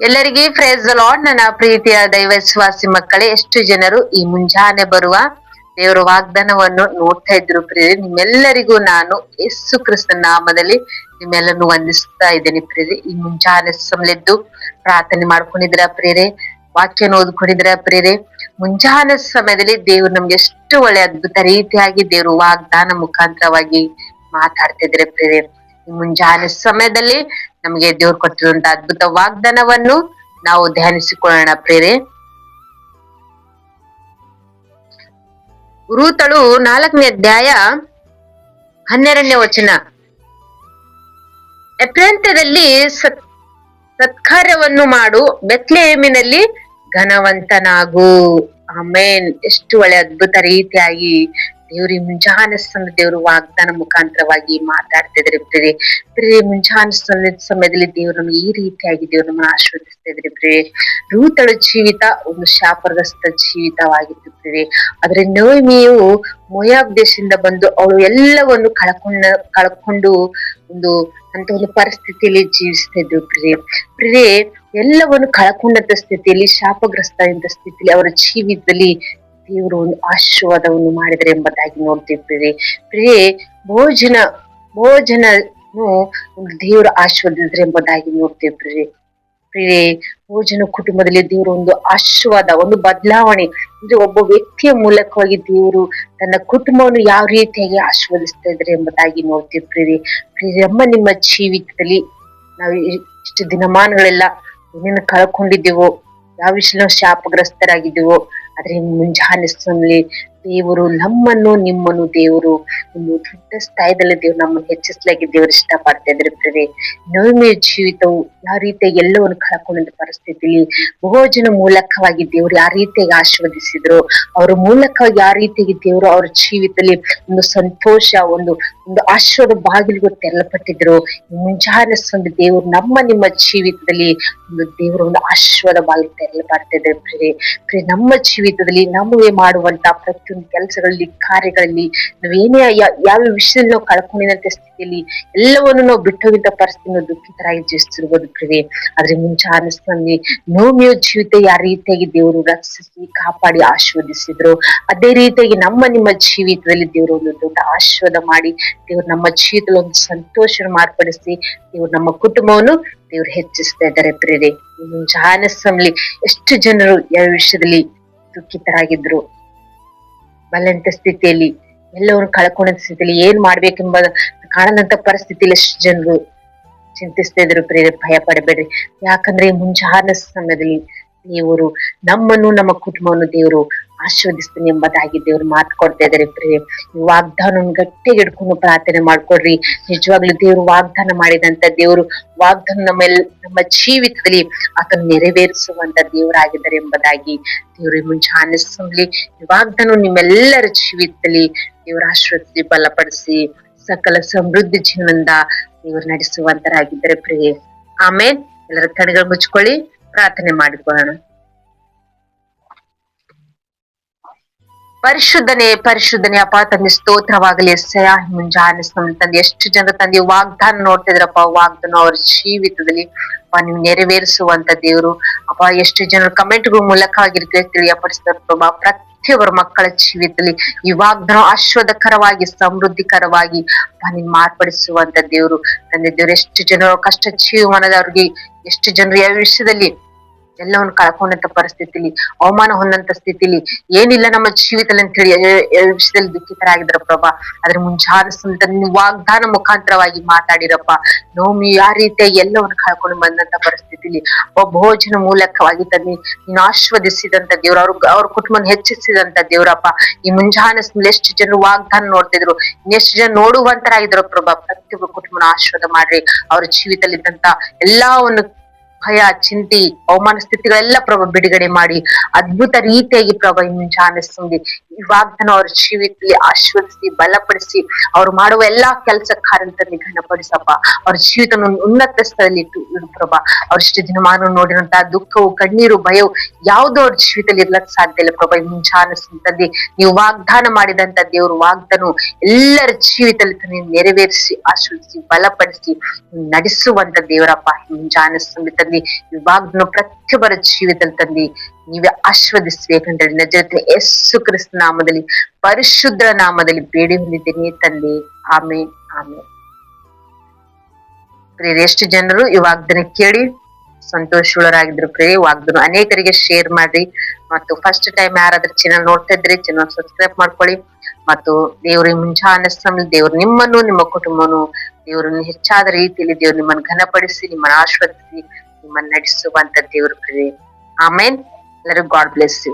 ಎಲ್ಲರಿಗೆ phrase lord ನನ್ನ ಪ್ರೀತಿಯ ದೈವ ವಿಶ್ವಾಸಿ ಮಕ್ಕಳೇ, ಎಷ್ಟು ಜನರು ಈ ಮುಂಜಾನೆ ಬರುವ ದೇವರ ವಾಗ್ದಾನವನ್ನು ನೋಡ್ತಾ ಇದ್ರು ಪ್ರೀತಿ ನಿಮ್ಮೆಲ್ಲರಿಗೂ ನಾನು ಯೇಸು ಕ್ರಿಸ್ತನ ನಾಮದಲ್ಲಿ ನಿಮ್ಮೆಲ್ಲರನ್ನು ವಂದಿಸ್ತಾ ಇದ್ದೇನೆ ಪ್ರೀತಿ ಈ ಮುಂಜಾನೆ ಸಮಲೆದ್ದು ಪ್ರಾರ್ಥನೆ ಮಾಡ್ಕೊಂಡಿದ್ರ ಪ್ರೇರೆ ವಾಕ್ಯನ ಓದ್ಕೊಂಡಿದ್ರ ಪ್ರೇರೆ ಮುಂಜಾನೆ ಸಮಯದಲ್ಲಿ ದೇವ್ರು ನಮ್ಗೆ ಎಷ್ಟು ಒಳ್ಳೆ ಅದ್ಭುತ ರೀತಿಯಾಗಿ ದೇವರು ವಾಗ್ದಾನ ಮುಖಾಂತರವಾಗಿ ಮಾತಾಡ್ತಿದ್ರೆ ಪ್ರೇರೆ ಮುಂಜಾನೆ ಸಮಯದಲ್ಲಿ ನಮಗೆ ದೇವ್ರು ಕೊಟ್ಟಿರುವಂತಹ ಅದ್ಭುತ ವಾಗ್ದಾನವನ್ನು ನಾವು ಧ್ಯಾನಿಸಿಕೊಳ್ಳೋಣ ಪ್ರೇರೆ ರೂತಳು ನಾಲ್ಕನೇ ಅಧ್ಯಾಯ ಹನ್ನೆರಡನೇ ವಚನ. ಅತ್ಯಂತದಲ್ಲಿ ಸತ್ ಸತ್ಕಾರ್ಯವನ್ನು ಮಾಡು ಬೆತ್ಲೆಹೇಮಿನಲ್ಲಿ ಘನವಂತನಾಗು. ಆಮೇನ್. ಎಷ್ಟು ಒಳ್ಳೆ ಅದ್ಭುತ ರೀತಿಯಾಗಿ ದೇವ್ರಿ ಮುಂಜಾನೆ ಸಮಯ ದೇವರು ವಾಗ್ದಾನ ಮುಖಾಂತರವಾಗಿ ಮಾತಾಡ್ತಿದ್ರೆ ಪ್ರಿಯರೇ ಪ್ರಿಯ ಮುಂಜಾನೆ ಸಮಯ ಸಮಯದಲ್ಲಿ ದೇವ್ರು ನಮ್ಗೆ ಈ ರೀತಿಯಾಗಿ ದೇವ್ರು ನಮ್ಮನ್ನ ಆಶೀರ್ವದಿಸ್ತಿದ್ರೆ ಪ್ರಿಯರೇ, ರೂತಳ ಜೀವಿತ ಒಂದು ಶಾಪಗ್ರಸ್ತ ಜೀವಿತವಾಗಿತ್ತು ಪ್ರಿಯರೇ. ಆದ್ರೆ ನೋಯ್ಮಿಯು ಮೊಯಾಬ್ ದೇಶದಿಂದ ಬಂದು ಅವಳು ಎಲ್ಲವನ್ನು ಕಳ್ಕೊಂಡ, ಕಳ್ಕೊಂಡು ಒಂದು ಅಂತ ಒಂದು ಪರಿಸ್ಥಿತಿಯಲ್ಲಿ ಜೀವಿಸ್ತಾ ಇದ್ರು ಪ್ರಿಯರೇ. ಪ್ರಿಯರೇ, ಎಲ್ಲವನ್ನು ಕಳ್ಕೊಂಡಂತ ಸ್ಥಿತಿಯಲ್ಲಿ ಶಾಪಗ್ರಸ್ತ ಇದ್ದ ಸ್ಥಿತಿಯಲ್ಲಿ ಅವರ ಜೀವಿತದಲ್ಲಿ ದೇವರು ಒಂದು ಆಶೀರ್ವಾದವನ್ನು ಮಾಡಿದರೆ ಎಂಬುದಾಗಿ ನೋಡ್ತಿರ್ತೀವಿ. ಪ್ರಿಯೇ, ಭೋಜನ ಭೋಜನ ದೇವರ ಆಶೀರ್ವಾದಿಸಿದ್ರೆ ಎಂಬುದಾಗಿ ನೋಡ್ತೀವಿ ಪ್ರಿಯೇ ಪ್ರಿಯೇ ಭೋಜನ ಕುಟುಂಬದಲ್ಲಿ ದೇವರು ಒಂದು ಆಶೀರ್ವಾದ, ಒಂದು ಬದಲಾವಣೆ, ಅಂದ್ರೆ ಒಬ್ಬ ವ್ಯಕ್ತಿಯ ಮೂಲಕವಾಗಿ ದೇವರು ತನ್ನ ಕುಟುಂಬವನ್ನು ಯಾವ ರೀತಿಯಾಗಿ ಆಶೀರ್ವದಿಸ್ತಾ ಇದ್ರೆ ಎಂಬುದಾಗಿ ನೋಡ್ತೀವಿ ಪ್ರಿಯರೇ ಪ್ರಿಯಮ್ಮ ನಿಮ್ಮ ಜೀವಿತದಲ್ಲಿ ನಾವು ಇಷ್ಟು ದಿನಮಾನಗಳೆಲ್ಲ ಏನೇನು ಕಳ್ಕೊಂಡಿದ್ದೇವೋ, ಯಾವ ವಿಷಯ ನಾವು ಶಾಪಗ್ರಸ್ತರಾಗಿದ್ದೇವೋ ಆದ್ರೆ ಮುಂಜಾನೆ ದೇವರು ನಮ್ಮನ್ನು ನಿಮ್ಮನ್ನು ದೇವರು. ಒಂದು ದೊಡ್ಡ ಸ್ಥಾಯದಲ್ಲಿ ದೇವ್ರು ನಮ್ಮನ್ನು ಹೆಚ್ಚಿಸ್ಲಾಗಿ ದೇವರು ಇಷ್ಟಪಡ್ತಾ ಇದ್ರೆ ಪ್ರಿಯರೇ. ನವಮಿಯ ಜೀವಿತವು ಯಾವ ರೀತಿಯಾಗಿ ಎಲ್ಲವನ್ನು ಕಳ್ಕೊಂಡ ಪರಿಸ್ಥಿತಿಲಿ ಭೋಜನ ಮೂಲಕವಾಗಿ ದೇವರು ಯಾವ ರೀತಿಯಾಗಿ ಆಶೀರ್ವದಿಸಿದ್ರು, ಅವ್ರ ಮೂಲಕವಾಗಿ ಯಾವ ರೀತಿಯಾಗಿ ದೇವರು ಅವ್ರ ಜೀವಿತದಲ್ಲಿ ಒಂದು ಸಂತೋಷ, ಒಂದು ಒಂದು ಆಶೀರ್ವಾದ ಬಾಗಿಲಿಗೂ ತೆರಳಪಟ್ಟಿದ್ರು ಮುಂಜಾನೆ ಒಂದು ದೇವರು ನಮ್ಮ ನಿಮ್ಮ ಜೀವಿತದಲ್ಲಿ ಒಂದು ದೇವರ ಒಂದು ಆಶೀರ್ವಾದ ಬಾಗಿಲು ತೆರಳಪಡ್ತಿದ್ದಾರೆ ಪ್ರಿಯರೇ. ಪ್ರಿಯ ನಮ್ಮ ಜೀವಿತದಲ್ಲಿ ನಮಗೆ ಮಾಡುವಂತ ಪ್ರತಿಯೊಂದು ಕೆಲಸಗಳಲ್ಲಿ, ಕಾರ್ಯಗಳಲ್ಲಿ ನಾವೇನೇ ಯಾವ ವಿಷಯದಲ್ಲಿ ನಾವು ಕಳ್ಕೊಂಡಿದಂತ ಸ್ಥಿತಿಯಲ್ಲಿ ಎಲ್ಲವನ್ನು ನಾವು ಬಿಟ್ಟೋಗಿದ್ದ ಪರಿಸ್ಥಿತಿ ನಾವು ದುಃಖಿತರಾಗಿ ಜೀವಿಸ್ತಿರ್ಬೋದು ಪ್ರಿಯೆ ಆದ್ರೆ ಮುಂಜಾನೆ ಸ್ವಾಮಿ ನೋಮಿಯೋ ಜೀವಿತ ಯಾವ ರೀತಿಯಾಗಿ ದೇವರು ರಕ್ಷಿಸಿ, ಕಾಪಾಡಿ, ಆಶೀರ್ವದಿಸಿದ್ರು. ಅದೇ ರೀತಿಯಾಗಿ ನಮ್ಮ ನಿಮ್ಮ ಜೀವಿತದಲ್ಲಿ ದೇವರು ಒಂದು ದೊಡ್ಡ ಆಶೀರ್ವಾದ ಮಾಡಿ ದೇವರು ನಮ್ಮ ಜೀವಿತದಲ್ಲಿ ಒಂದು ಸಂತೋಷ ಮಾರ್ಪಡಿಸಿ, ದೇವ್ರು ನಮ್ಮ ಕುಟುಂಬವನ್ನು ದೇವ್ರು ಹೆಚ್ಚಿಸ್ತಾ ಇದ್ದಾರೆ ಪ್ರೇರೆ ಜಾನಸಂಲಿ ಎಷ್ಟು ಜನರು ಯಾವ ವಿಷಯದಲ್ಲಿ ದುಃಖಿತರಾಗಿದ್ರು? ಬಲ್ಲಂತ ಸ್ಥಿತಿಯಲ್ಲಿ, ಎಲ್ಲವನ್ನು ಕಳ್ಕೊಂಡ ಸ್ಥಿತಿಯಲ್ಲಿ ಏನ್ ಮಾಡ್ಬೇಕೆಂಬ ಕಾಣದಂತ ಪರಿಸ್ಥಿತಿಯಲ್ಲಿ ಎಷ್ಟು ಜನರು ಚಿಂತಿಸ್ತಾ ಇದ್ರು ಪ್ರೇರೆ ಭಯ ಪಡಬೇಡ್ರಿ. ಯಾಕಂದ್ರೆ ಮುಂಜಾನೆ ಸಮಯದಲ್ಲಿ ದೇವರು ನಮ್ಮನ್ನು, ನಮ್ಮ ಕುಟುಂಬವನ್ನು ದೇವರು ಆಶೀರ್ವದಿಸ್ತಾನೆ ಎಂಬುದಾಗಿ ದೇವ್ರು ಮಾತು ಕೊಡ್ತಾ ಇದಾರೆ ಪ್ರಿಯ. ವಾಗ್ದಾನ ಗಟ್ಟಿಗೆ ಹಿಡ್ಕೊಂಡು ಪ್ರಾರ್ಥನೆ ಮಾಡ್ಕೊಡ್ರಿ. ನಿಜವಾಗ್ಲೂ ದೇವ್ರು ವಾಗ್ದಾನ ಮಾಡಿದಂತ ದೇವ್ರು ವಾಗ್ದಾನ ನಮ್ಮ ಎಲ್- ನಮ್ಮ ಜೀವಿತದಲ್ಲಿ ಅದನ್ನು ನೆರವೇರಿಸುವಂತ ದೇವರಾಗಿದ್ದಾರೆ ಎಂಬುದಾಗಿ ದೇವ್ರಿಗೆ ಮುಂಜಾನೆ ಈ ವಾಗ್ದಾನ ನಿಮ್ಮೆಲ್ಲರ ಜೀವಿತದಲ್ಲಿ ದೇವರ ಆಶೀರ್ವದಿಸಿ, ಬಲಪಡಿಸಿ, ಸಕಲ ಸಮೃದ್ಧಿ ಜೀವನದಿಂದ ದೇವರು ನಡೆಸುವಂತರಾಗಿದ್ದಾರೆ ಪ್ರಿಯೆ. ಆಮೇಲೆ ಎಲ್ಲರ ಕಣ್ಗಳು ಮುಚ್ಕೊಳ್ಳಿ. ಪ್ರಾರ್ಥನೆ ಮಾಡಿಕೊಳ್ಳೋಣ. ಪರಿಶುದ್ಧನೆ, ಪರಿಶುದ್ಧನೇ, ಅಪ್ಪ ತಂದೆ, ಸ್ತೋತ್ರವಾಗಲಿ. ಸಯಾ ಮುಂಜಾನೆ ತಂದೆ ಎಷ್ಟು ಜನ ತಂದೆ ವಾಗ್ದಾನ ನೋಡ್ತಿದ್ರಪ್ಪ ವಾಗ್ದಾನ ಅವ್ರ ಜೀವಿತದಲ್ಲಿ ಅಪ್ಪ ನೀವು ನೆರವೇರಿಸುವಂತ ದೇವರು. ಅಪ್ಪ ಎಷ್ಟು ಜನರು ಕಮೆಂಟ್ಗಳ ಮೂಲಕ ಆಗಿರ್ತೀವಿ ತಿಳಿಯಪಡಿಸಿದ ಪ್ರಭಾ. ಪ್ರತಿಯೊಬ್ಬರ ಮಕ್ಕಳ ಜೀವಿತದಲ್ಲಿ ಈ ವಾಗ್ದಾನ ಆಶ್ವಾದಕರವಾಗಿ ಸಮೃದ್ಧಿಕರವಾಗಿ ಅಪ್ಪ ನೀನ್ ಮಾರ್ಪಡಿಸುವಂತ ದೇವರು. ತಂದೆ ದೇವ್ರು, ಎಷ್ಟು ಜನರು ಕಷ್ಟ ಜೀವಮಾನದವ್ರಿಗೆ ಎಷ್ಟು ಜನರು ಯಾವ ವಿಷಯದಲ್ಲಿ ಎಲ್ಲವನ್ನು ಕಳ್ಕೊಂಡಂತ ಪರಿಸ್ಥಿತಿಲಿ, ಅವಮಾನ ಹೊಂದಂತ ಸ್ಥಿತಿಲಿ, ಏನಿಲ್ಲ ನಮ್ಮ ಜೀವಿತದಲ್ಲಿ ಅಂತ ಹೇಳಿ ವಿಷಯದಲ್ಲಿ ದುಃಖಿತರಾಗಿದ್ರ ಪ್ರಭಾ. ಅದ್ರ ಮುಂಚಾದ ವಾಗ್ದಾನ ಮುಖಾಂತರವಾಗಿ ಮಾತಾಡಿರಪ್ಪ. ನೋಮಿ ಆ ರೀತಿಯ ಎಲ್ಲವನ್ನು ಕಳ್ಕೊಂಡು ಬಂದಂತ ಪರಿಸ್ಥಿತಿಲಿ ಭೋಜನ ಮೂಲಕವಾಗಿ ತನ್ನಿ, ನೀನು ಆಶ್ವದಿಸಿದಂತ ದೇವ್ರ, ಅವ್ರ ಅವ್ರ ಕುಟುಂಬನ ಹೆಚ್ಚಿಸಿದಂತ ದೇವ್ರಪ್ಪ. ಈ ಮುಂಜಾನೆ ಎಷ್ಟು ಜನರು ವಾಗ್ದಾನ ನೋಡ್ತಿದ್ರು, ಇನ್ನೆಷ್ಟು ಜನ ನೋಡುವಂತರಾಗಿದ್ರು ಪ್ರಭಾ. ಪ್ರತಿಯೊಬ್ಬ ಕುಟುಂಬನ ಆಶೀರ್ವಾದ ಮಾಡ್ರಿ. ಅವ್ರ ಎಲ್ಲಾ ಎಲ್ಲವನ್ನು ಭಯ, ಚಿಂತೆ, ಅವಮಾನ ಸ್ಥಿತಿಗಳೆಲ್ಲ ಪ್ರಭ ಬಿಡುಗಡೆ ಮಾಡಿ ಅದ್ಭುತ ರೀತಿಯಾಗಿ ಪ್ರಭ ಇನ್ನು ಈ ವಾಗ್ದಾನ ಅವ್ರ ಜೀವಿತದಲ್ಲಿ ಆಶ್ವದಿಸಿ, ಬಲಪಡಿಸಿ, ಅವ್ರು ಮಾಡುವ ಎಲ್ಲಾ ಕೆಲಸ ಕಾರ್ಯದಲ್ಲಿ ಘನಪಡಿಸಪ್ಪ. ಅವ್ರ ಜೀವಿತ ಉನ್ನತ ಸ್ಥಳದಲ್ಲಿ ಪ್ರಭ. ಅವ್ರಷ್ಟು ದಿನಮಾನ ನೋಡಿರುವಂತಹ ದುಃಖವು, ಕಣ್ಣೀರು, ಭಯವು ಯಾವುದೋ ಅವ್ರ ಜೀವಿತದಲ್ಲಿ ಇರ್ಲಕ್ ಸಾಧ್ಯ ಇಲ್ಲ ಪ್ರಭಾ. ಇನ್ನು ಸಂತಂದೆ ನೀವು ವಾಗ್ದಾನ ಮಾಡಿದಂತ ದೇವ್ರ, ವಾಗ್ದಾನ ಎಲ್ಲರ ಜೀವಿತದಲ್ಲಿ ನೆರವೇರಿಸಿ, ಆಶ್ವದಿಸಿ, ಬಲಪಡಿಸಿ, ನಡೆಸುವಂತ ದೇವರಪ್ಪ ಇನ್ನು ಸಂತ ಈ ವಾಗ್ದನ್ನು ಪ್ರತಿಯೊಬ್ಬರ ಜೀವಿತದಲ್ಲಿ ತಂದಿ ನೀವೇ ಆಶೀರ್ವದಿಸ್ಬೇಕಂದ್ರೆ ನಜರತ್ನ ಯಸ್ಸು ಕ್ರಿಸ್ತ ನಾಮದಲ್ಲಿ ಪರಿಶುದ್ಧ ನಾಮದಲ್ಲಿ ಬೇಡಿ ಹೊಂದಿದ್ದೀನಿ ತಂದೆ. ಆಮೆ ಆಮೆ ಪ್ರಿಯರೇ, ಎಷ್ಟು ಜನರು ಈ ವಾಗ್ದನ ಕೇಳಿ ಸಂತೋಷಗಳರಾಗಿದ್ರು. ಪ್ರೇ ವಾಗ್ದನ ಅನೇಕರಿಗೆ ಶೇರ್ ಮಾಡ್ರಿ. ಮತ್ತು ಫಸ್ಟ್ ಟೈಮ್ ಯಾರಾದ್ರೂ ಚಾನಲ್ ನೋಡ್ತಾ ಇದ್ರೆ ಚಾನಲ್ ಸಬ್ಸ್ಕ್ರೈಬ್ ಮಾಡ್ಕೊಳ್ಳಿ. ಮತ್ತು ದೇವ್ರ ಮುಂಜಾನೆ ಸಮಯ ದೇವ್ರು ನಿಮ್ಮನ್ನು ನಿಮ್ಮ ಕುಟುಂಬನು ದೇವ್ರನ್ನ ಹೆಚ್ಚಾದ ರೀತಿಯಲ್ಲಿ ದೇವ್ರು ನಿಮ್ಮನ್ನು ಘನಪಡಿಸಿ ನಿಮ್ಮನ್ನು ಆಶೀರ್ವದಿಸಿ ನಿಮ್ಮನ್ನು ನಡೆಸುವಂತ ದೇವ್ರ ಪ್ರೇ ಆಮೇನ್ ಎಲ್ಲರಿಗೂ ಗಾಡ್ ಬ್ಲೆಸ್ ಯು